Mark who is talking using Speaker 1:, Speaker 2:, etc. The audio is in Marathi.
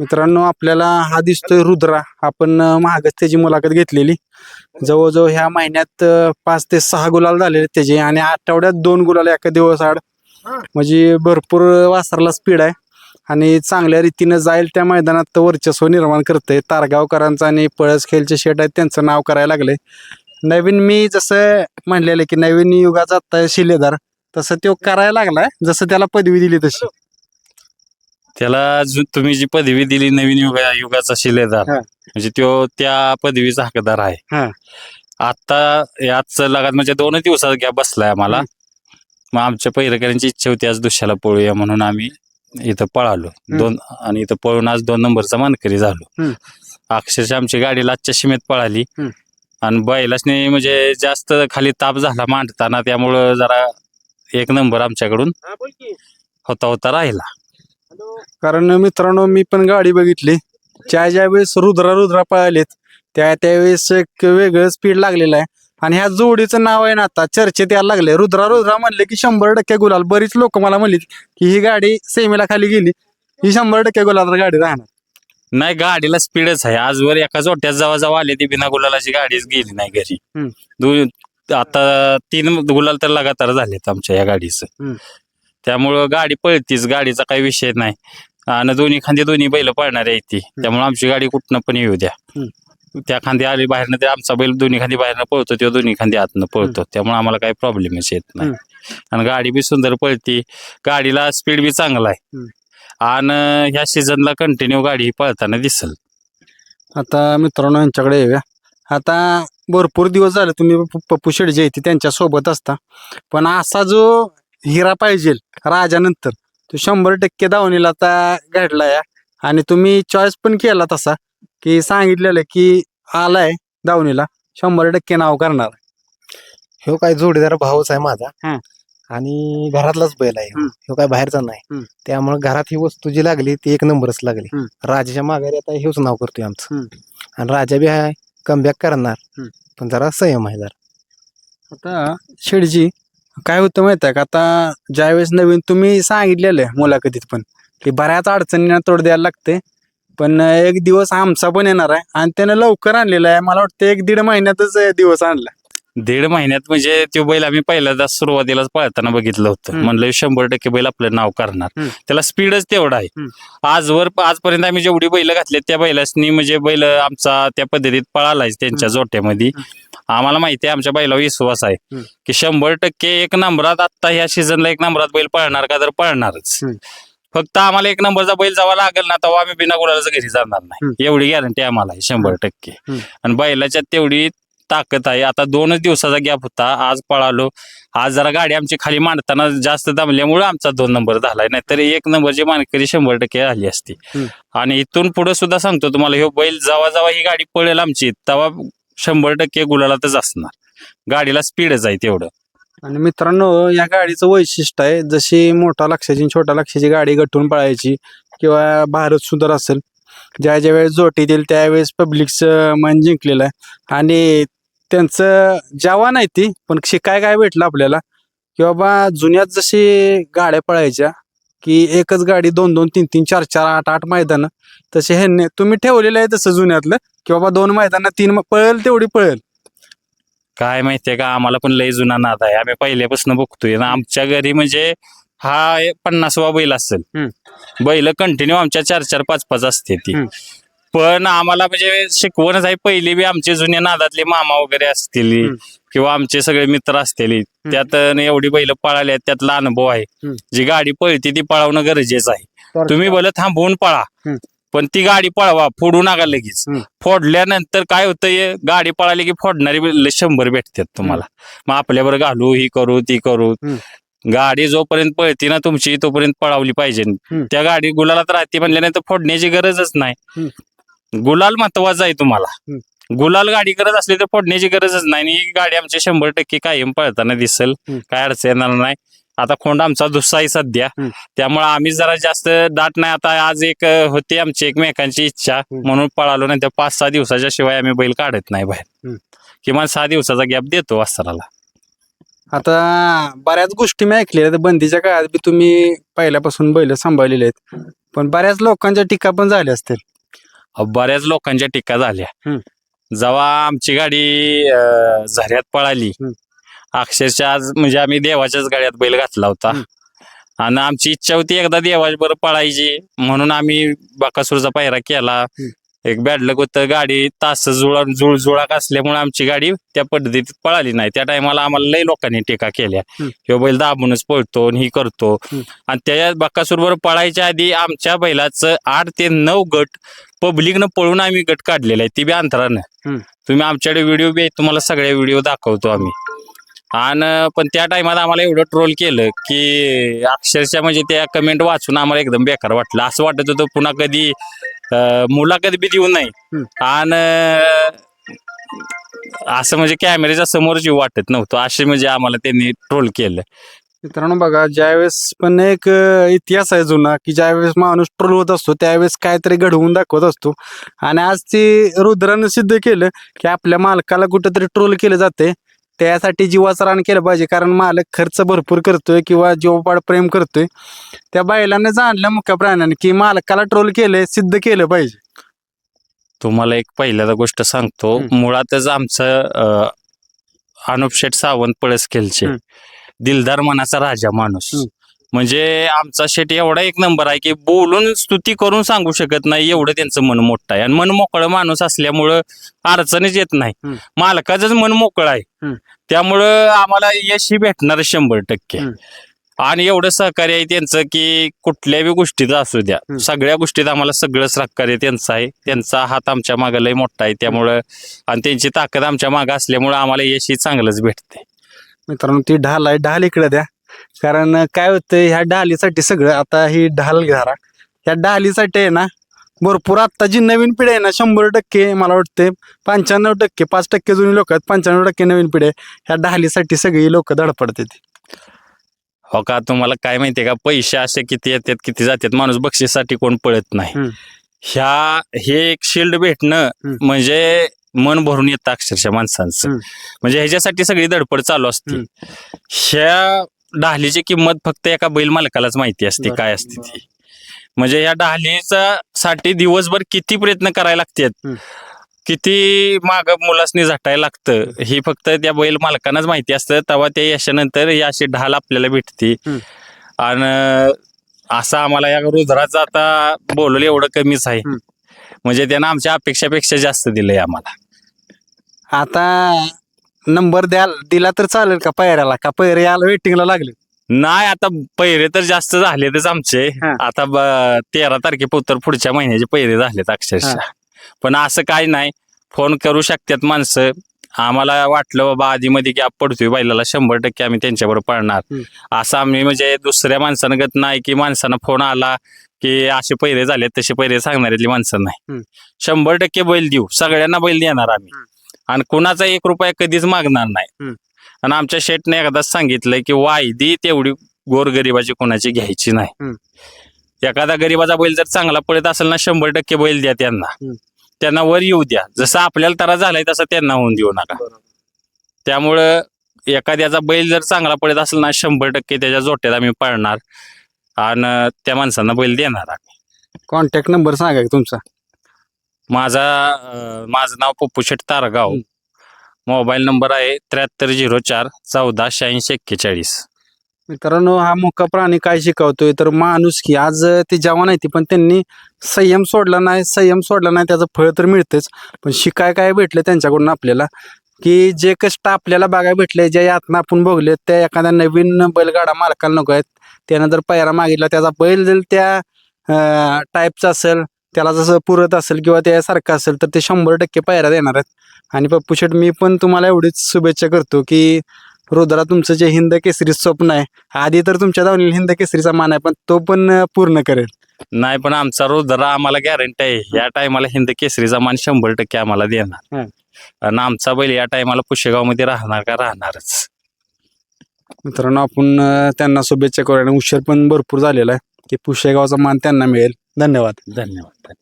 Speaker 1: मित्रांनो आपल्याला हा दिसतोय रुद्रा. आपण मागच त्याची मुलाखत घेतलेली. जवळजवळ ह्या महिन्यात पाच ते सहा गुलाल झालेले त्याचे आणि आठवड्यात दोन गुलाल एका दिवस आड. म्हणजे भरपूर वासराला स्पीड आहे. आणि चांगल्या रीतीनं जाईल त्या मैदानात वर्चस्व निर्माण करतंय. तारगावकरांचं आणि पळस खेळचे शेट आहेत त्यांचं नाव करायला लागलंय. नवीन मी जसं म्हणलेलं की नवीन युगाचा आता शिलेदार तसं तो करायला लागलाय. जसं त्याला पदवी दिली तशी.
Speaker 2: त्याला जो तुम्ही जी पदवी दिली नवीन युगा युगाचा शिलेदार
Speaker 1: हा.
Speaker 2: म्हणजे तो त्या पदवीचा हकदार
Speaker 1: हा.
Speaker 2: आहे आता याच लगात म्हणजे दोनच दिवसात गॅप बसलाय आम्हाला. मग आमच्या पहिरेकरांची इच्छा होती आज दुसऱ्याला पळूया म्हणून आम्ही इथं पळालो. दोन आणि इथं पळून आज दोन नंबरचा मानकरी झालो.
Speaker 1: हम्म.
Speaker 2: अक्षरशः आमची गाडी लाचच्या सीमेत पळाली.
Speaker 1: हम्म.
Speaker 2: आणि बैलासने म्हणजे जास्त खाली ताप झाला मांडताना त्यामुळं जरा एक नंबर आमच्याकडून होता होता राहिला.
Speaker 1: कारण मित्रांनो मी पण गाडी बघितली. ज्या ज्या वेळेस रुद्रा रुद्रा पळालेत त्या त्यावेळेस एक वेगळं स्पीड लागलेलं आहे. आणि ह्या जोडीचं नाव आहे ना आता चर्चेत यायला लागले रुद्रा रुद्रा म्हणले की शंभर टक्के गुलाल. बरीच लोक मला म्हणली की ही गाडी सेमीला खाली गेली. ही शंभर टक्के गुलाल गाडी राहणार.
Speaker 2: नाही गाडीला स्पीडच आहे. आजवर एका जोट्यात जेव्हा जेव्हा आली ती बिना गुलालाची गाडीच गेली नाही घरी. दो- आता तीन गुलाल तर लगातार झालेत आमच्या या गाडीचं. त्यामुळं गाडी पळतीच गाडीचा काही विषय नाही. आणि दोन्ही खांदी दोन्ही बैल पळणार आहे ती. त्यामुळे आमची गाडी कुठनं पण येऊ द्या. त्या खांदी आली बाहेरनं ते आमचा बैल दोन्ही खांदी बाहेरनं पळतो तो दोन्ही खांदी आतनं पळतो. त्यामुळे आम्हाला काही प्रॉब्लेमच येत नाही. आणि गाडी बी सुंदर पळती. गाडीला स्पीड बी चांगला आहे. आणि ह्या सीझनला कंटिन्यू गाडी ही पळताना दिसल.
Speaker 1: आता मित्रांनो यांच्याकडे येऊया. आता भरपूर दिवस झाले तुम्ही पप्पू शेडजे येते त्यांच्यासोबत असता. पण असा जो हिरा पाहिजे राजानंतर तो शंभर टक्के दावणीला आता घडलाय आणि तुम्ही चॉईस पण केला तसा की सांगितलेलं की आलाय दावणीला शंभर टक्के नाव करणार
Speaker 3: ह्यो काय जोडीदार भाऊच आहे माझा
Speaker 1: हं.
Speaker 3: आणि घरातलाच बैल आहे
Speaker 1: हं.
Speaker 3: ह्यो काय बाहेरचा नाही. त्यामुळे घरात ही वस्तू जी लागली ती एक नंबरच लागली
Speaker 1: हं.
Speaker 3: राजाच्या माघारी आता हेच नाव करतोय आमचं. आणि राजा बी आहे कमबॅक करणार
Speaker 1: हं.
Speaker 3: पण जरा संयम आहे जरा
Speaker 1: आता शेडजी काय होतं माहिती आहे का? आता ज्यावेळेस नवीन तुम्ही सांगितलेलं आहे मुलाखतीत पण की बऱ्याच अडचणींना तोड द्यायला लागते पण एक दिवस आमचा पण येणार आहे आणि त्यानं लवकर आणलेला आहे. मला वाटतं एक दीड महिन्यातच दिवस आणला.
Speaker 2: दीड महिन्यात म्हणजे तो बैल आम्ही पहिल्यांदा सुरुवातीलाच पळताना बघितलं होतं. म्हणलं शंभर टक्के बैल आपलं नाव करणार. त्याला स्पीडच तेवढा आहे. आजवर आजपर्यंत आम्ही जेवढी बैल घातली त्या बैलासनी म्हणजे बैल आमचा त्या पद्धतीत पळालाय त्यांच्या जोट्यामध्ये. आम्हाला माहिती आहे आमच्या बैलावर विश्वास आहे. की शंभर टक्के एक नंबरात आता ह्या सीझनला एक नंबरात बैल पळणार का तर पळणारच. फक्त आम्हाला एक नंबरचा बैल जेव्हा लागेल ना तेव्हा आम्ही बिना गुलालाचं घरी जाणार नाही. एवढी गॅरंटी आम्हाला आहे शंभर टक्के. आणि बैलाच्यात तेवढी ताकद आहे. आता दोनच दिवसाचा गॅप होता आज पळालो. आज जरा गाडी आमची खाली मांडताना जास्त दमल्यामुळे आमचा दोन नंबर झालाय. नाहीतर एक नंबरची मानकरी शंभर टक्के झाली असती. आणि इथून पुढे सुद्धा सांगतो तुम्हाला ह्यो बैल जेव्हा जेव्हा ही गाडी पळेल आमची. तेव्हा शंभर टक्के गुलालातच असणार. गाडीला स्पीडच आहे तेवढं.
Speaker 1: आणि मित्रांनो या गाडीचं वैशिष्ट्य आहे जशी मोठा लक्षाची छोट्या छोटा लक्षाची गाडी गटून पळायची किंवा भारत सुंदर असेल ज्या ज्या वेळेस जोटी देईल त्यावेळेस पब्लिकचं मन जिंकलेलं आहे. आणि त्यांचं जेव्हा नाही ती पण शिकाय काय भेटलं आपल्याला? की बाबा जुन्यात जशी गाड्या पळायच्या की एकच गाडी दोन दोन तीन तीन चार चार आठ आठ मैदानं. तसे ह्यांनी तुम्ही ठेवलेलं आहे तसं जुन्यातलं की बाबा दोन मैदानं तीन पळेल तेवढी पळेल.
Speaker 2: काय माहितीये का आम्हाला पण लय जुना नाद आहे. आम्ही पहिल्यापासून बघतोय. ना आमच्या घरी म्हणजे हा पन्नासवा बैल असेल. बैल कंटिन्यू आमच्या चार चार पाच पाच असते ती. पण आम्हाला म्हणजे शिकवणच आहे. पहिली बी आमचे जुन्या नादातले मामा वगैरे असतील. किंवा आमचे सगळे मित्र असतील त्यात एवढी बैल पळाली आहेत त्यातला अनुभव आहे. जी गाडी पळते ती पळवणं गरजेचं आहे. तुम्ही बोल थांबवून पळा. पण ती गाडी पळवा फोडू नका लगेच. फोडल्यानंतर काय होतंय गाडी पळाली की फोडणारी बैल शंभर भेटतात तुम्हाला. मग आपल्यावर घालू ही करू ती करू. गाडी जोपर्यंत पळती ना तुमची तोपर्यंत पळावली पाहिजे. त्या गाडी गुलालात राहते म्हणल्यानंतर फोडण्याची गरजच नाही. गुलाल महत्त्वाचा आहे तुम्हाला. गुलाल गाडी करत असली तर फोडण्याची गरजच नाही. आणि ही गाडी आमची शंभर टक्के कायम पळताना दिसेल. काय अडचण येणार नाही. आता खोंड आमचा दुसरा आहे सध्या. त्यामुळे आम्ही जरा जास्त दाट नाही. आता आज एक होती आमची एकमेकांची इच्छा. म्हणून पळालो नाही. तर पाच सहा दिवसाच्या शिवाय आम्ही बैल काढत नाही बाहेर. किमान सहा दिवसाचा गॅप देतो वासराला.
Speaker 1: आता बऱ्याच गोष्टी मी ऐकलेल्या बंदीच्या काळात बी तुम्ही पहिल्यापासून बैल सांभाळलेले आहेत. पण बऱ्याच लोकांच्या टीका पण झाल्या असतील.
Speaker 2: बऱ्याच लोकांच्या टीका झाल्या. जेव्हा आमची गाडी अं, झऱ्यात पळाली.
Speaker 1: हम्म.
Speaker 2: अक्षरशः आज म्हणजे आम्ही देवाच्याच गाड्यात बैल घातला होता.
Speaker 1: हम्म.
Speaker 2: आणि आमची इच्छा होती एकदा देवाबरोबर पळायची. म्हणून आम्ही बाकासूरचा पायरा केला. एक बॅडलक होतं. गाडी तास जुळा जुळजुळाक असल्यामुळे आमची गाडी त्या पद्धतीत पळाली नाही. त्या टायमाला आम्हाला लई लोकांनी टीका केल्या. ह्यो बैल दाबूनच पळतो आणि ही करतो. आणि त्या बाकासूरवर पळायच्या आधी आमच्या बैलाचं आठ ते नऊ गट पब्लिकनं पळून आम्ही गट काढलेला आहे. ती बी अंतरानं. तुम्ही आमच्याकडे व्हिडिओ बी तुम्हाला सगळे व्हिडिओ दाखवतो आम्ही. आणि पण त्या टायमात आम्हाला एवढं ट्रोल केलं की अक्षरशः म्हणजे त्या कमेंट वाचून आम्हाला एकदम बेकार वाटलं. असं वाटत होतं पुन्हा कधी मुलाखत बी देऊ
Speaker 1: हम्म.
Speaker 2: आणि असं म्हणजे कॅमेऱ्याच्या समोर जीव वाटत नव्हतं. असे म्हणजे आम्हाला त्यांनी ट्रोल केलं.
Speaker 1: मित्रांनो बघा ज्यावेळेस पण एक इतिहास आहे जुना की ज्यावेळेस माणूस ट्रोल होत असतो त्यावेळेस काहीतरी घडवून दाखवत असतो. आणि आज ती रुद्रानं सिद्ध केलं की आपल्या मालकाला कुठंतरी ट्रोल केलं जाते त्यासाठी जीवाचं रान केलं पाहिजे कारण मालक खर्च भरपूर करतोय किंवा जीवपाड प्रेम करतोय त्या बैलाने जाणलं मुख्या प्राण्याने की मालकाला ट्रोल केलंय सिद्ध केलं पाहिजे
Speaker 2: तुम्हाला एक पहिल्यांदा गोष्ट सांगतो. मुळातच आमचं अं, अनुप शेठ सावंत पळसखेलचे
Speaker 1: हम्म.
Speaker 2: दिलदार मनाचा राजा माणूस. म्हणजे आमचा शेठ एवढा एक नंबर आहे की बोलून स्तुती करून सांगू शकत नाही एवढं त्यांचं मन मोठं आहे. आणि मन मोकळं माणूस असल्यामुळं अडचणच येत नाही. मालकाचंच मन मोकळं आहे. त्यामुळं आम्हाला यशही भेटणार शंभर टक्के. आणि एवढं सहकार्य आहे त्यांचं की कुठल्याही गोष्टीत असू द्या. सगळ्या गोष्टीत आम्हाला सगळं सहकार्य त्यांचं आहे. त्यांचा हात आमच्या मागे लय मोठा आहे. त्यामुळं आणि त्यांची ताकद आमच्या मागे असल्यामुळं आम्हाला यशही चांगलंच भेटते
Speaker 1: मित्रांनो ती ढाल आहे. ढाल इकडे द्या. कारण काय होतं ह्या ढालीसाठी सगळं आता ही ढाल घारा. ह्या ढालीसाठी आहे ना भरपूर आता जी नवीन पिढी आहे ना शंभर टक्के मला वाटते पंच्याण्णव टक्के पाच टक्के जुनी लोक आहेत पंच्याण्णव टक्के नवीन पिढी आहे. ह्या ढालीसाठी सगळी लोक धडपडतात.
Speaker 2: हो का? तुम्हाला काय माहितीये का? पैसे असे किती येतात किती जातात माणूस बक्षीसाठी कोण पळत नाही. ह्या हे एक शिल्ड भेटणं. म्हणजे मन भरून येतं अक्षरशः माणसांचं. म्हणजे ह्याच्यासाठी सगळी धडपड चालू असते. ह्या ढालीची किंमत फक्त एका बैल मालकालाच माहिती असते. काय असते ती म्हणजे या ढालीचा साठी दिवसभर किती प्रयत्न करायला लागतात. किती माग मुलासनी झटायला लागतं हे फक्त त्या बैल मालकांनाच माहिती असतं तेव्हा त्या यशानंतर ही अशी ढाल आपल्याला भेटते. आणि असं आम्हाला या रुद्राचं आता बोलवलं एवढं कमीच आहे. म्हणजे त्यानं आमच्या अपेक्षापेक्षा जास्त दिलंय आम्हाला
Speaker 1: आता नंबर द्याल दिला तर चालेल का पैऱ्याला? का पैरे याला वेटिंगला लागले?
Speaker 2: नाही आता पैरे तर जास्त झालेतच आमचे.
Speaker 1: हा.
Speaker 2: आता ब- तेरा तारखेपुतर पुढच्या महिन्याचे पैरे झालेत अक्षरशः. पण असं काय नाही. फोन करू शकतात माणसं. आम्हाला वाटलं बाबा आधी मध्ये आप पडतोय बैलाला शंभर टक्के आम्ही त्यांच्याबरोबर पळणार.
Speaker 1: हम्म.
Speaker 2: असं आम्ही म्हणजे दुसऱ्या माणसानं गत नाही की माणसानं फोन आला की असे पैरे झालेत तसे पैरे सांगणाऱ्यातली माणसं नाही.
Speaker 1: हम्म.
Speaker 2: शंभर टक्के बैल देऊ. सगळ्यांना बैल देणार आम्ही.
Speaker 1: हम्म.
Speaker 2: आणि कुणाचा एक रुपया कधीच मागणार नाही. आणि आमच्या शेटने एकदाच सांगितलंय की वायदी तेवढी गोरगरिबाची कोणाची घ्यायची नाही. एखादा गरीबाचा बैल जर चांगला पळत असेल ना शंभर टक्के बैल द्या त्यांना. त्यांना वर येऊ द्या. जसं आपल्याला त्रास झालाय तसं त्यांना होऊन देऊ नका. त्यामुळं एखाद्याचा बैल जर चांगला पडत असेल ना शंभर टक्के त्याच्या जोट्यात आम्ही पळणार. आणि त्या माणसांना बैल देणार आम्ही.
Speaker 1: कॉन्टॅक्ट नंबर सांगा तुमचा.
Speaker 2: माझा अं, माझं नाव पप्पू शेट तारगाव. मोबाईल नंबर आहे त्र्याहत्तर झिरो चार चौदा शहाऐंशी एक्केचाळीस.
Speaker 1: मित्रांनो हा मुका प्राणी काय शिकवतोय? तर माणूस की आज ते जवान आहे ती पण त्यांनी संयम सोडला नाही संयम सोडला नाही त्याचं फळ तर मिळतेच. पण शिकाय काय भेटलं त्यांच्याकडून आपल्याला? की जे कष्ट आपल्याला बघायला भेटले जे यातनं आपण बघले त्या एखाद्या नवीन बैलगाडा मालकाला नको आहेत. त्यानं जर पैरा मागितला त्याचा बैल जर त्या टाईपचा असेल त्याला जसं पुरत असेल किंवा त्यासारखं असेल तर ते शंभर टक्के पायऱ्या देणार आहेत. आणि पप्पू शेट मी पण तुम्हाला एवढीच शुभेच्छा करतो की रुद्रा तुमचं जे हिंद केसरी स्वप्न आहे आधी तर तुमच्या दावणीला हिंद केसरीचा मान आहे पण तो पण पूर्ण करेल.
Speaker 2: नाही पण आमचा रुद्रा आम्हाला गॅरंटी आहे या टायमाला हिंद केसरीचा मान शंभर टक्के आम्हाला देणार. आणि आमचा बैल या टायमाला पुशेगावमध्ये राहणार का राहणारच.
Speaker 1: मित्रांनो आपण त्यांना शुभेच्छा करू आणि उशीर पण भरपूर झालेला आहे. की पुशेगावचा मान त्यांना मिळेल. धन्यवाद.
Speaker 2: धन्यवाद.